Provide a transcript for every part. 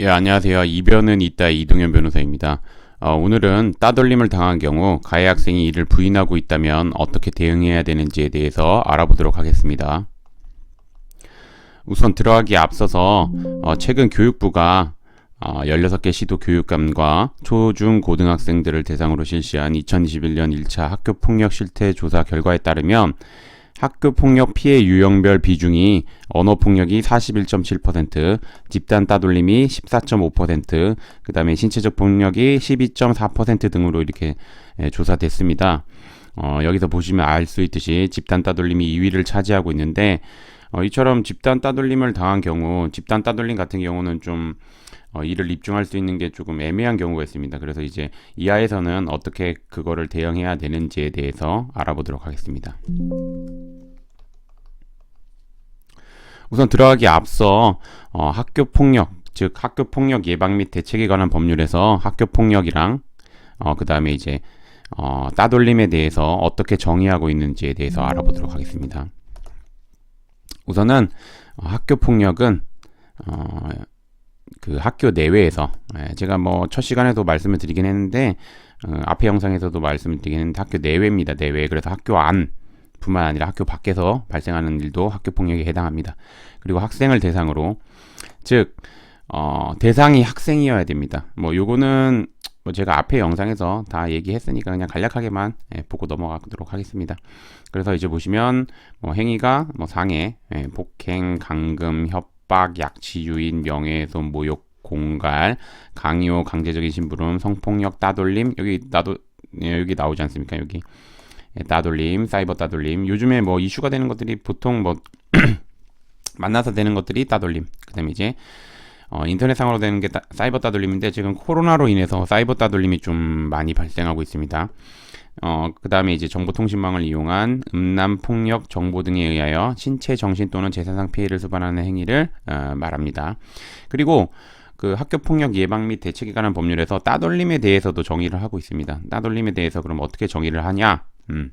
예, 안녕하세요. 이변은 있다 이동현 변호사입니다. 어, 오늘은 따돌림을 당한 경우 가해 학생이 이를 부인하고 있다면 어떻게 대응해야 되는지에 대해서 알아보도록 하겠습니다. 우선 들어가기 앞서서 어, 최근 교육부가 어, 16개 시도 교육감과 초중 고등학생들을 대상으로 실시한 2021년 1차 학교폭력 실태 조사 결과에 따르면 학교 폭력 피해 유형별 비중이 언어 폭력이 41.7%, 집단 따돌림이 14.5%, 그 다음에 신체적 폭력이 12.4% 등으로 이렇게 예, 조사됐습니다. 어, 여기서 보시면 알 수 있듯이 집단 따돌림이 2위를 차지하고 있는데 어, 이처럼 집단 따돌림을 당한 경우 집단 따돌림 같은 경우는 좀 어, 이를 입증할 수 있는 게 조금 애매한 경우가 있습니다. 그래서 이제 이하에서는 어떻게 그거를 대응해야 되는지에 대해서 알아보도록 하겠습니다. 우선 들어가기 앞서 어, 학교 폭력, 즉 학교 폭력 예방 및 대책에 관한 법률에서 학교 폭력이랑 어, 그 다음에 이제 어, 따돌림에 대해서 어떻게 정의하고 있는지에 대해서 알아보도록 하겠습니다. 우선은 어, 학교 폭력은 어, 그 학교 내외에서 예, 제가 뭐 첫 시간에도 말씀을 드리긴 했는데 어, 앞에 영상에서도 말씀을 드리긴 했는데 학교 내외입니다. 내외 그래서 학교 안 뿐만 아니라 학교 밖에서 발생하는 일도 학교 폭력에 해당합니다. 그리고 학생을 대상으로 즉 어, 대상이 학생이어야 됩니다. 뭐 요거는 뭐 제가 앞에 영상에서 다 얘기했으니까 그냥 간략하게만 예, 보고 넘어가도록 하겠습니다. 그래서 이제 보시면 뭐 행위가 뭐 상해, 예, 폭행, 강금, 협 박, 약치, 유인, 명예훼손, 모욕, 공갈, 강요, 강제적인 심부름, 성폭력, 따돌림 여기 나도 예, 여기 나오지 않습니까? 여기 예, 따돌림, 사이버 따돌림. 요즘에 뭐 이슈가 되는 것들이 보통 뭐 만나서 되는 것들이 따돌림. 그다음에 이제 어, 인터넷상으로 되는 게 따, 사이버 따돌림인데 지금 코로나로 인해서 사이버 따돌림이 좀 많이 발생하고 있습니다. 어, 그 다음에 이제 정보통신망을 이용한 음란, 폭력, 정보 등에 의하여 신체, 정신 또는 재산상 피해를 수반하는 행위를 어, 말합니다. 그리고 그 학교 폭력 예방 및 대책에 관한 법률에서 따돌림에 대해서도 정의를 하고 있습니다. 따돌림에 대해서 그럼 어떻게 정의를 하냐? 음.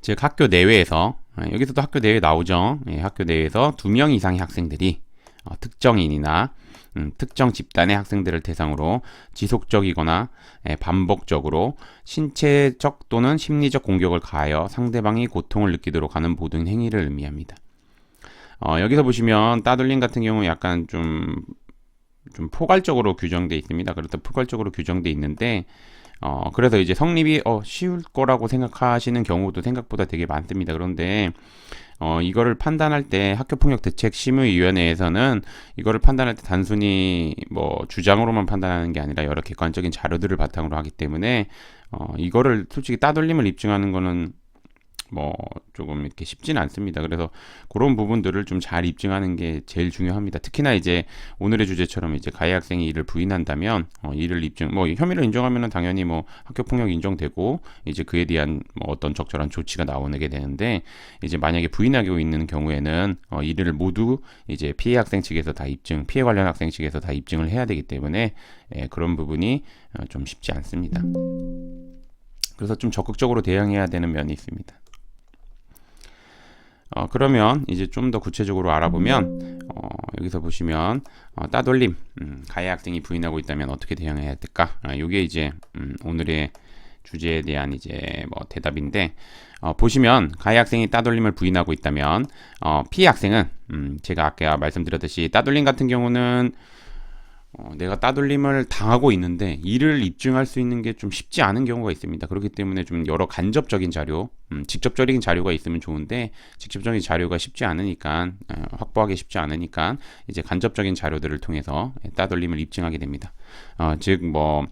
즉 학교 내외에서 아, 여기서도 학교 내외 나오죠. 예, 학교 내외에서 두 명 이상의 학생들이 어, 특정인이나 음, 특정 집단의 학생들을 대상으로 지속적이거나 예, 반복적으로 신체적 또는 심리적 공격을 가하여 상대방이 고통을 느끼도록 하는 모든 행위를 의미합니다. 어, 여기서 보시면 따돌림 같은 경우 약간 좀, 좀 포괄적으로 규정되어 있습니다. 그렇다 포괄적으로 규정되어 있는데 어, 그래서 이제 성립이 어, 쉬울 거라고 생각하시는 경우도 생각보다 되게 많습니다. 그런데 어, 이거를 판단할 때 학교폭력대책심의위원회에서는 이거를 판단할 때 단순히 뭐 주장으로만 판단하는 게 아니라 여러 객관적인 자료들을 바탕으로 하기 때문에 어, 이거를 솔직히 따돌림을 입증하는 거는 뭐 조금 이렇게 쉽지는 않습니다. 그래서 그런 부분들을 좀 잘 입증하는 게 제일 중요합니다. 특히나 이제 오늘의 주제처럼 이제 가해 학생이 이를 부인한다면 어, 이를 입증 뭐 혐의를 인정하면은 당연히 뭐 학교 폭력 인정되고 이제 그에 대한 뭐 어떤 적절한 조치가 나오게 되는데 이제 만약에 부인하고 있는 경우에는 어, 이를 모두 이제 피해 학생 측에서 다 입증 피해 관련 학생 측에서 다 입증을 해야 되기 때문에 예, 그런 부분이 어, 좀 쉽지 않습니다. 그래서 좀 적극적으로 대응해야 되는 면이 있습니다. 어, 그러면 이제 좀 더 구체적으로 알아보면 어, 여기서 보시면 어, 따돌림 음, 가해 학생이 부인하고 있다면 어떻게 대응해야 될까? 아, 이게 이제 음, 오늘의 주제에 대한 이제 뭐 대답인데 어, 보시면 가해 학생이 따돌림을 부인하고 있다면 어, 피해 학생은 음, 제가 아까 말씀드렸듯이 따돌림 같은 경우는 어, 내가 따돌림을 당하고 있는데 이를 입증할 수 있는 게 좀 쉽지 않은 경우가 있습니다. 그렇기 때문에 좀 여러 간접적인 자료, 음, 직접적인 자료가 있으면 좋은데 직접적인 자료가 쉽지 않으니까 어, 확보하기 쉽지 않으니까 이제 간접적인 자료들을 통해서 따돌림을 입증하게 됩니다. 어, 즉뭐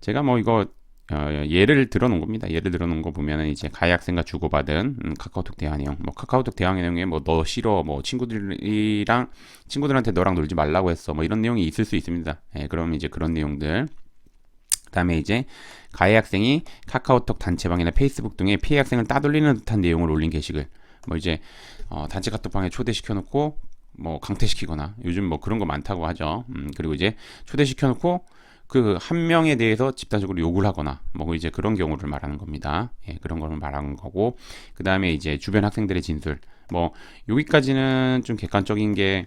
제가 뭐 이거 어, 예를 들어 놓은 겁니다. 예를 들어 놓은 거 보면은 이제 가해 학생과 주고받은 음, 카카오톡 대화 내용, 뭐 카카오톡 대화 내용에 뭐 너 싫어, 뭐 친구들이랑 친구들한테 너랑 놀지 말라고 했어, 뭐 이런 내용이 있을 수 있습니다. 예, 그럼 이제 그런 내용들. 그다음에 이제 가해 학생이 카카오톡 단체방이나 페이스북 등에 피해 학생을 따돌리는 듯한 내용을 올린 게시글, 뭐 이제 어, 단체 카톡방에 초대시켜 놓고 뭐 강퇴시키거나 요즘 뭐 그런 거 많다고 하죠. 음, 그리고 이제 초대시켜 놓고 그 한 명에 대해서 집단적으로 욕을 하거나 뭐 이제 그런 경우를 말하는 겁니다. 예, 그런 거를 말하는 거고 그 다음에 이제 주변 학생들의 진술 뭐 여기까지는 좀 객관적인 게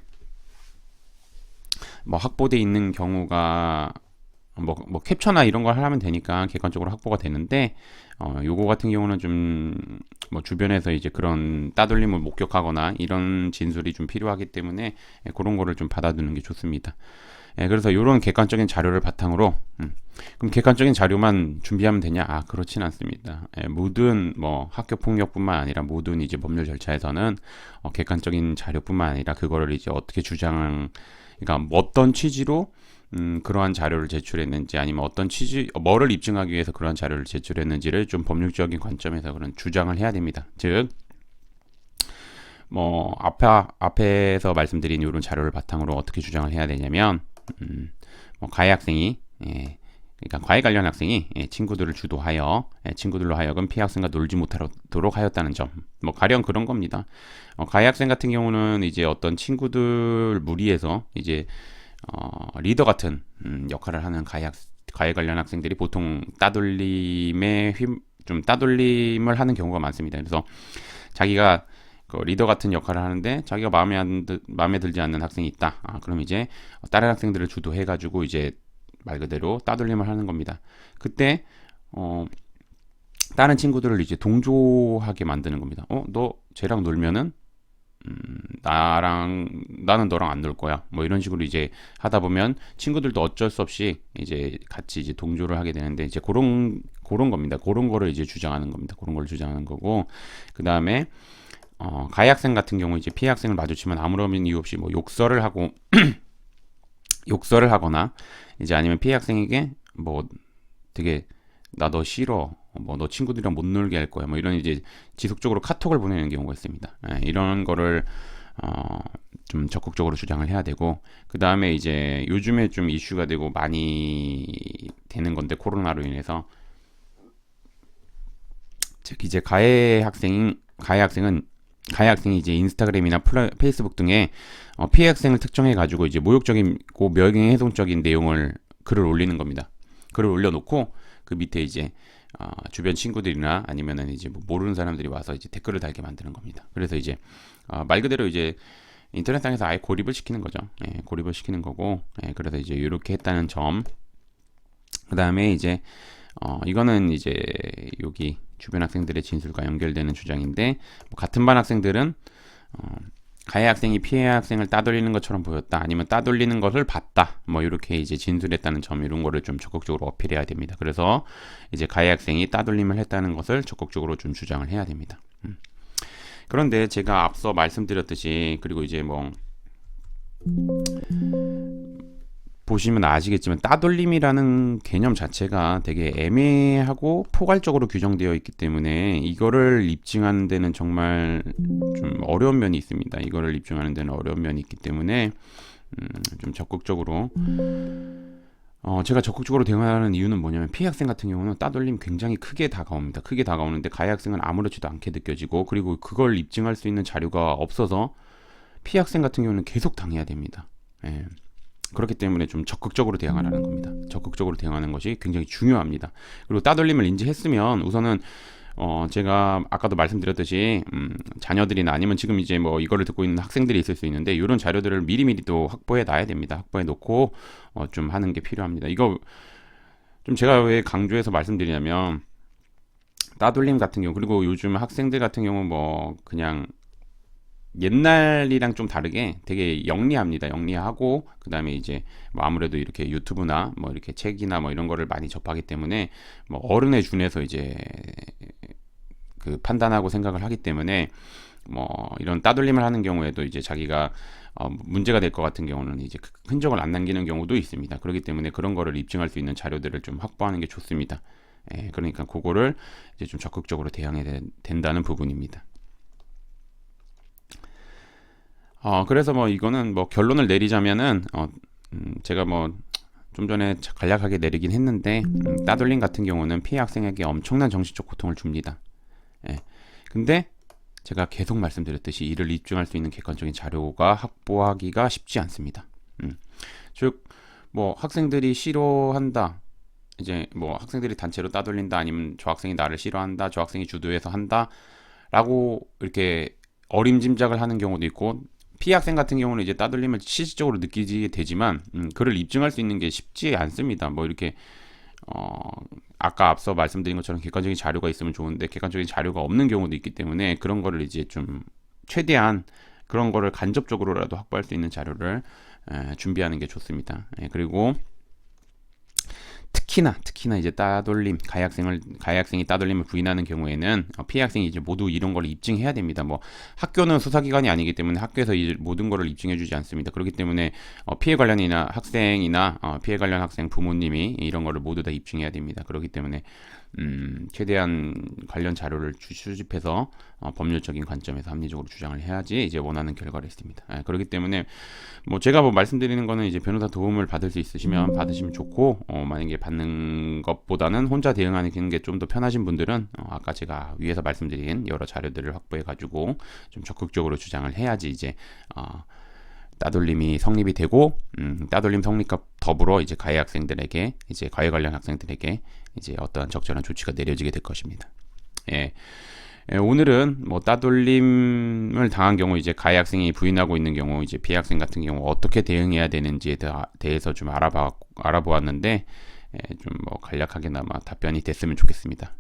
뭐 확보돼 있는 경우가 뭐, 뭐 캡처나 이런 걸 하면 되니까 객관적으로 확보가 되는데 어, 요거 같은 경우는 좀 뭐 주변에서 이제 그런 따돌림을 목격하거나 이런 진술이 좀 필요하기 때문에 예, 그런 거를 좀 받아두는 게 좋습니다. 예, 그래서 이런 객관적인 자료를 바탕으로 음, 그럼 객관적인 자료만 준비하면 되냐? 아 그렇진 않습니다. 예, 모든 뭐 학교 폭력뿐만 아니라 모든 이제 법률 절차에서는 어, 객관적인 자료뿐만 아니라 그거를 이제 어떻게 주장, 그러니까 뭐 어떤 취지로 음, 그러한 자료를 제출했는지 아니면 어떤 취지, 뭐를 입증하기 위해서 그러한 자료를 제출했는지를 좀 법률적인 관점에서 그런 주장을 해야 됩니다. 즉, 뭐 앞에 앞에서 말씀드린 이런 자료를 바탕으로 어떻게 주장을 해야 되냐면, 음, 뭐 가해 학생이 예, 그러니까 과외 관련 학생이 예, 친구들을 주도하여 예, 친구들로 하여금 피해 학생과 놀지 못하도록 하였다는 점. 뭐 가령 그런 겁니다. 어, 가해 학생 같은 경우는 이제 어떤 친구들 무리해서 이제 어, 리더 같은 음, 역할을 하는 가해, 학, 가해 관련 학생들이 보통 따돌림에 휘, 좀 따돌림을 하는 경우가 많습니다. 그래서 자기가 그 리더 같은 역할을 하는데 자기가 마음에 안 마음에 들지 않는 학생이 있다. 아, 그럼 이제 다른 학생들을 주도해 가지고 이제 말 그대로 따돌림을 하는 겁니다. 그때 어 다른 친구들을 이제 동조하게 만드는 겁니다. 어, 너 쟤랑 놀면은 음, 나랑 나는 너랑 안 놀 거야. 뭐 이런 식으로 이제 하다 보면 친구들도 어쩔 수 없이 이제 같이 이제 동조를 하게 되는데 이제 그런 그런 겁니다. 그런 거를 이제 주장하는 겁니다. 그런 걸 주장하는 거고 그 다음에 어, 가해 학생 같은 경우 이제 피해 학생을 마주치면 아무런 이유 없이 뭐 욕설을 하고 욕설을 하거나 이제 아니면 피해 학생에게 뭐 되게 나 너 싫어 뭐 너 친구들이랑 못 놀게 할 거야 뭐 이런 이제 지속적으로 카톡을 보내는 경우가 있습니다. 예, 이런 거를 어, 좀 적극적으로 주장을 해야 되고 그 다음에 이제 요즘에 좀 이슈가 되고 많이 되는 건데 코로나로 인해서. 즉 이제 가해 학생 가해 학생은 가해 학생이 이제 인스타그램이나 플라, 페이스북 등에 어, 피해 학생을 특정해 가지고 이제 모욕적이고 명예훼손적인 내용을 글을 올리는 겁니다. 글을 올려놓고 그 밑에 이제 어, 주변 친구들이나 아니면은 이제 뭐 모르는 사람들이 와서 이제 댓글을 달게 만드는 겁니다. 그래서 이제 어, 말 그대로 이제 인터넷상에서 아예 고립을 시키는 거죠. 예, 고립을 시키는 거고, 예, 그래서 이제 이렇게 했다는 점. 그 다음에 이제 어, 이거는 이제 여기 주변 학생들의 진술과 연결되는 주장인데 뭐 같은 반 학생들은 어, 가해 학생이 피해 학생을 따돌리는 것처럼 보였다 아니면 따돌리는 것을 봤다 뭐 이렇게 이제 진술했다는 점 이런 거를 좀 적극적으로 어필해야 됩니다 그래서 이제 가해 학생이 따돌림을 했다는 것을 적극적으로 좀 주장을 해야 됩니다 음. 그런데 제가 앞서 말씀드렸듯이 그리고 이제 뭐 보시면 아시겠지만 따돌림이라는 개념 자체가 되게 애매하고 포괄적으로 규정되어 있기 때문에 이거를 입증하는 데는 정말 좀 어려운 면이 있습니다. 이거를 입증하는 데는 어려운 면이 있기 때문에 음, 좀 적극적으로 어, 제가 적극적으로 대응하는 이유는 뭐냐면 피해 학생 같은 경우는 따돌림 굉장히 크게 다가옵니다. 크게 다가오는데 가해 학생은 아무렇지도 않게 느껴지고 그리고 그걸 입증할 수 있는 자료가 없어서 피해 학생 같은 경우는 계속 당해야 됩니다. 예. 그렇기 때문에 좀 적극적으로 대응하라는 겁니다. 적극적으로 대응하는 것이 굉장히 중요합니다. 그리고 따돌림을 인지했으면 우선은 어 제가 아까도 말씀드렸듯이 음 자녀들이나 아니면 지금 이제 뭐 이거를 듣고 있는 학생들이 있을 수 있는데 이런 자료들을 미리미리 또 확보해 놔야 됩니다. 확보해 놓고 어 좀 하는 게 필요합니다. 이거 좀 제가 왜 강조해서 말씀드리냐면 따돌림 같은 경우 그리고 요즘 학생들 같은 경우 뭐 그냥 옛날이랑 좀 다르게 되게 영리합니다. 영리하고 그다음에 이제 뭐 아무래도 이렇게 유튜브나 뭐 이렇게 책이나 뭐 이런 거를 많이 접하기 때문에 뭐 어른에 준해서 이제 그 판단하고 생각을 하기 때문에 뭐 이런 따돌림을 하는 경우에도 이제 자기가 어 문제가 될 것 같은 경우는 이제 그 흔적을 안 남기는 경우도 있습니다. 그렇기 때문에 그런 거를 입증할 수 있는 자료들을 좀 확보하는 게 좋습니다. 예, 그러니까 그거를 이제 좀 적극적으로 대응해야 된다는 부분입니다. 어, 그래서 뭐 이거는 뭐 결론을 내리자면은 어, 음, 제가 뭐 좀 전에 간략하게 내리긴 했는데 음, 따돌림 같은 경우는 피해 학생에게 엄청난 정신적 고통을 줍니다. 예. 근데 제가 계속 말씀드렸듯이 이를 입증할 수 있는 객관적인 자료가 확보하기가 쉽지 않습니다. 음. 즉, 뭐 학생들이 싫어한다. 이제 뭐 학생들이 단체로 따돌린다 아니면 저 학생이 나를 싫어한다. 저 학생이 주도해서 한다. 라고 이렇게 어림짐작을 하는 경우도 있고 피해 학생 같은 경우는 이제 따돌림을 실질적으로 느끼게 되지만 음, 그를 입증할 수 있는 게 쉽지 않습니다. 뭐 이렇게 어, 아까 앞서 말씀드린 것처럼 객관적인 자료가 있으면 좋은데 객관적인 자료가 없는 경우도 있기 때문에 그런 거를 이제 좀 최대한 그런 거를 간접적으로라도 확보할 수 있는 자료를 에, 준비하는 게 좋습니다. 예, 그리고 특히나 특히나 이제 따돌림 가해 학생을 가해 학생이 따돌림을 부인하는 경우에는 어, 피해 학생이 이제 모두 이런 걸 입증해야 됩니다. 뭐 학교는 수사기관이 아니기 때문에 학교에서 이 모든 거를 입증해주지 않습니다. 그렇기 때문에 어, 피해 관련이나 학생이나 어, 피해 관련 학생 부모님이 이런 거를 모두 다 입증해야 됩니다. 그렇기 때문에 음, 최대한 관련 자료를 주- 수집해서 어, 법률적인 관점에서 합리적으로 주장을 해야지 이제 원하는 결과를 있습니다. 예, 그렇기 때문에 뭐 제가 뭐 말씀드리는 거는 이제 변호사 도움을 받을 수 있으시면 받으시면 좋고 어, 만약에 받는 것보다는 혼자 대응하는 게 좀 더 편하신 분들은 어, 아까 제가 위에서 말씀드린 여러 자료들을 확보해 가지고 좀 적극적으로 주장을 해야지 이제 어, 따돌림이 성립이 되고 음, 따돌림 성립과 더불어 이제 가해 학생들에게 이제 가해 관련 학생들에게 이제 어떠한 적절한 조치가 내려지게 될 것입니다. 예. 예, 오늘은 뭐 따돌림을 당한 경우 이제 가해 학생이 부인하고 있는 경우 이제 피해 학생 같은 경우 어떻게 대응해야 되는지에 대- 대해서 좀 알아봐 알아보았는데 예, 좀 뭐 간략하게나마 답변이 됐으면 좋겠습니다.